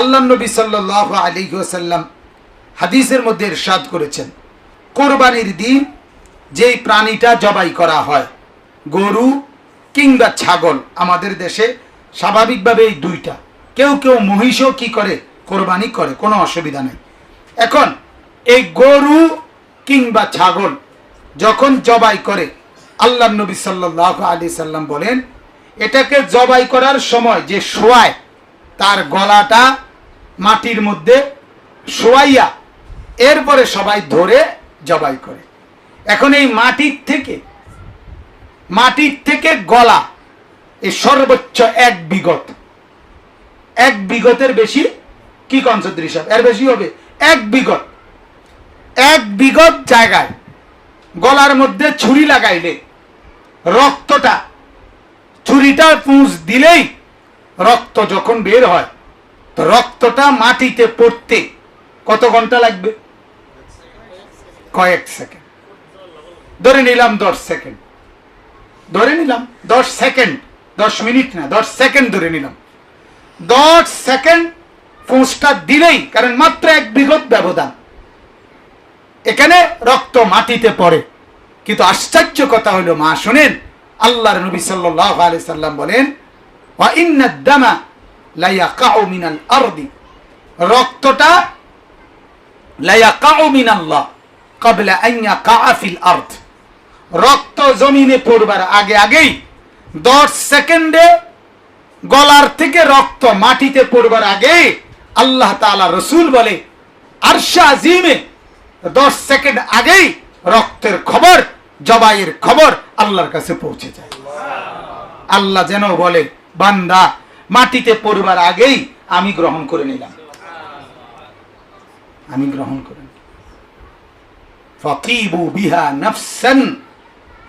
আল্লাহ নবী সাল্লাহ আলী সাল্লাম হাদিসের মধ্যে ইরশাদ করেছেন, কোরবানির দিন যেই প্রাণীটা জবাই করা হয়, গরু কিংবা ছাগল, আমাদের দেশে স্বাভাবিকভাবে এই দুইটা। কেউ কেউ মহিষও কি করে? কোরবানি করে, কোনো অসুবিধা নেই। এখন এই গরু কিংবা ছাগল যখন জবাই করে, আল্লাহ নবী সাল্লাহ আলি সাল্লাম বলেন, এটাকে জবাই করার সময় যে শোয়ায়, তার গলাটা মাটির মধ্যে শোয়াইয়া এরপরে সবাই ধরে জবাই করে। এখন এই মাটির থেকে মাটির থেকে গলা এই সর্বোচ্চ এক বিগত। এক বিগতের বেশি কি কনসদ্রি সাহেব এর বেশি হবে এক বিগত। এক বিগত জায়গায় গলার মধ্যে ছুরি লাগাইলে, রক্তটা ছুরিটা পুঁজ দিলেই রক্ত যখন বের হয় তো রক্তটা মাটিতে পড়তে কত ঘণ্টা লাগবে? কয়েক সেকেন্ড। ধরে নিলাম দশ সেকেন্ড। ধরে নিলাম দশ সেকেন্ড, দশ মিনিট না, দশ সেকেন্ড ধরে নিলাম। দশ সেকেন্ড ফুঁসটা দিলেই, কারণ মাত্র এক বিগত ব্যবধান। এখানে রক্ত মাটিতে পড়ে। কিন্তু আশ্চর্য কথা হলো, মা, শোনেন, আল্লাহর নবী সাল্লাহ আলি সাল্লাম বলেন রক্ত জমিনে পড়বার আগে আগেই দশ সেকেন্ডে গলার থেকে রক্ত মাটিতে পড়বার আগে আল্লাহ তাআলা রসুল বলে, আরশা আজিমে দশ সেকেন্ড আগেই রক্তের খবর, জবাইয়ের খবর আল্লাহর কাছে পৌঁছে যায়। আল্লাহ যেন বলে, বান্দা মাটিতে পড়বার আগেই আমি গ্রহণ করে নিলাম। আমি গ্রহণ করে ফকিবু বিহা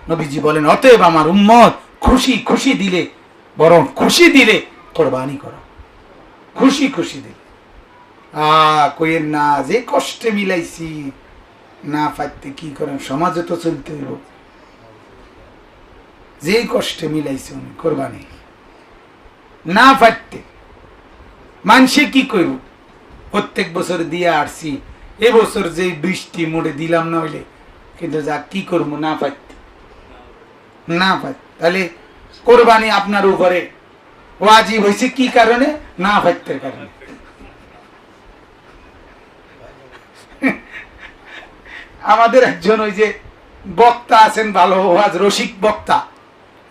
নবীজি বলেন, অতএব আমার উম্মত খুশি খুশি দিলে, বরং খুশি দিলে কোরবানি করো। খুশি খুশি দিলে। আ কইেন না, যে কষ্টে মিলাইছি, না পাইতে কি করেন? সমাজে তো চলতে হইব। যে কষ্টে মিলাইছে উনি, কোরবানি। না পারতে মানুষে কি করব? প্রত্যেক বছর দিয়ে আসছি। এবছর যে বৃষ্টি মোড়ে দিলাম না হইলে কিন্তু যা কি করব? না পাইতে না পাই তাহলে কোরবানি আপনার উপরে। ওয়াজিব হয়েছে কি কারণে? না পাইতে কারণে। আমাদের একজন ওই যে বক্তা আছেন, ভালো ওয়াজ, রসিক বক্তা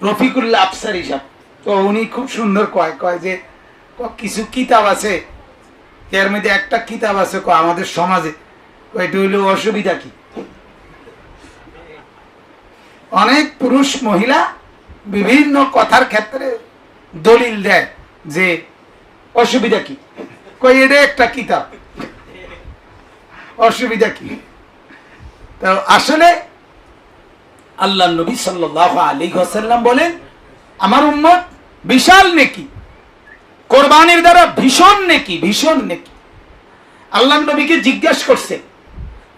রফিকুল্লা আফসার হিসাব তো উনি খুব সুন্দর কয় কয় যে কিছু কিতাব আছে, এর মধ্যে একটা কিতাব আছে ক আমাদের সমাজে এটা হইল অসুবিধা কি? অনেক পুরুষ মহিলা বিভিন্ন কথার ক্ষেত্রে দলিল দেয় যে অসুবিধা কি? কই এটা একটা কিতাব। অসুবিধা কি? তো আসলে আল্লাহ নবী সাল্লাহ আলী হাসাল্লাম বলেন, আমার উম্মত বিশাল নেকি। কোরবানির দ্বারা ভীষণ নেকি ভীষণ নেকি। আল্লাহ নবীকে জিজ্ঞেস করছে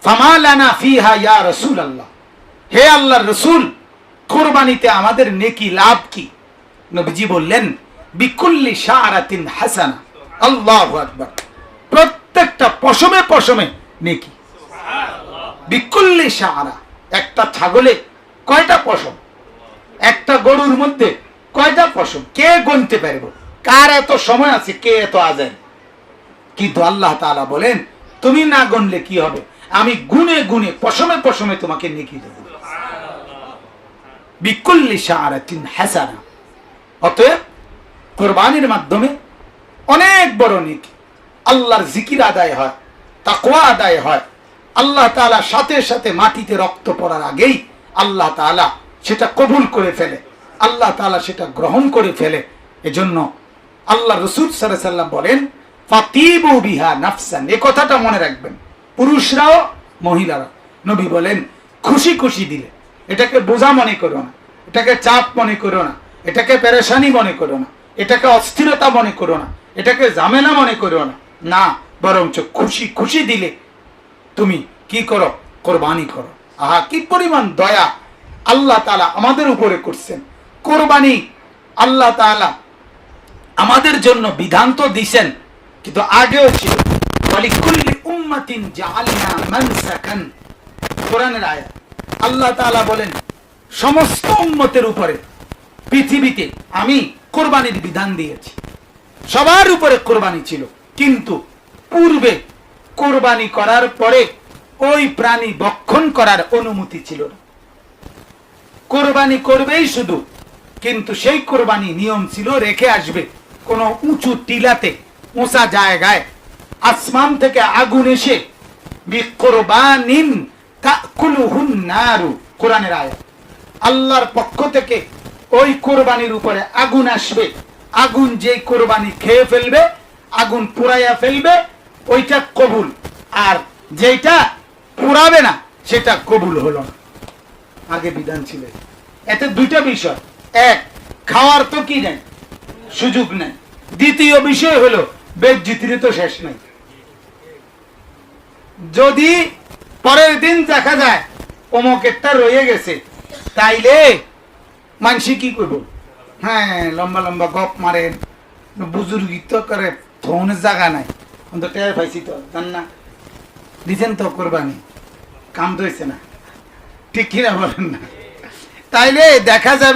ফামালানা ফিহা ইয়া রসুল আল্লাহ হে আল্লাহর রসুল, কোরবানিতে আমাদের নেকি লাভ কি? নবীজি বললেন, বিকুল্লি শাহরাতিন হাসানা। আল্লাহ আকবার। প্রত্যেকটা পশমে পশমে নেকি। বিকুল্লি শাহরা একটা ছাগলে কয়টা পশম? একটা গরুর মধ্যে কয়টা পশম? কে গুনতে পারব? কার এত সময় আছে? কে এত আজান? কিন্তু আল্লাহ তাআলা বলেন, তুমি না গুনলে কি হবে? আমি গুনে গুনে, পশমে পশমে তোমাকে নেকি দেব। অতএব, কোরবানির মাধ্যমে অনেক বড় নেকি। আল্লাহর জিকির আদায় হয়, তাকওয়া আদায় হয়। আল্লাহ তাআলা সাথে সাথে মাটিতে রক্ত পড়ার আগেই আল্লাহ তাআলা সেটা কবুল করে ফেলে। আল্লাহ তাআলা সেটা গ্রহণ করে ফেলে। এজন্য আল্লাহ রসুল সাল্লাম বলেন বিহা নাফসান। এ কথাটা মনে রাখবেন। পুরুষরাও মহিলারা। নবী বলেন, খুশি খুশি দিলে। এটাকে বোঝা মনে করো না। এটাকে চাপ মনে করো না। এটাকে পেরেশানি মনে করো না। এটাকে অস্থিরতা মনে করো না। এটাকে ঝামেলা মনে করো না। না, বরঞ্চ খুশি খুশি দিলে তুমি কি করো? কোরবানি করো। আহা, কি পরিমাণ দয়া আল্লাহ তালা আমাদের উপরে করছেন। কোরবানি আল্লাহ তালা আমাদের জন্য বিধান তো দিছেন, কিন্তু আগেও ছিল। আল্লাহ তাআলা বলেন, সমস্ত উম্মতের উপরে, পৃথিবীতে আমি কোরবানির বিধান দিয়েছি। সবার উপরে কোরবানি ছিল, কিন্তু পূর্বে কোরবানি করার পরে ওই প্রাণী বক্ষণ করার অনুমতি ছিল না। কোরবানি করবেই শুধু কিন্তু সেই কোরবানি নিয়ম ছিল রেখে আসবে কোন উঁচু টিলাতে, উঁচা জায়গায়। আসমান থেকে আগুন এসে কোরআনের আয়াত। আল্লাহর পক্ষ থেকে ওই কোরবানির উপরে আগুন আসবে। আগুন যেই কোরবানি খেয়ে ফেলবে, আগুন পুরাইয়া ফেলবে, ওইটা কবুল। আর যেটা পুরাবে না, সেটা কবুল হলো না। আগে বিধান ছিল। এতে দুইটা বিষয়। এক, খাওয়ার তো কি নেই, সুযোগ নেই। দ্বিতীয় বিষয় হলো, বেজ্জিতির তো শেষ নেই। যদি পরের দিন দেখা যায় অমুকেরটা রয়ে গেছে, তাইলে মানসি কি করব? হ্যাঁ লম্বা লম্বা গপ মারেন বুজুর্গিত করে ফোনের জায়গা নাই। অন্তত টের পাইছি তো, জান না? দিছেন তো কোরবানি, কাম তো হয়েছে না। ঠিক কিনা বলেন না। তাইলে দেখা যাবে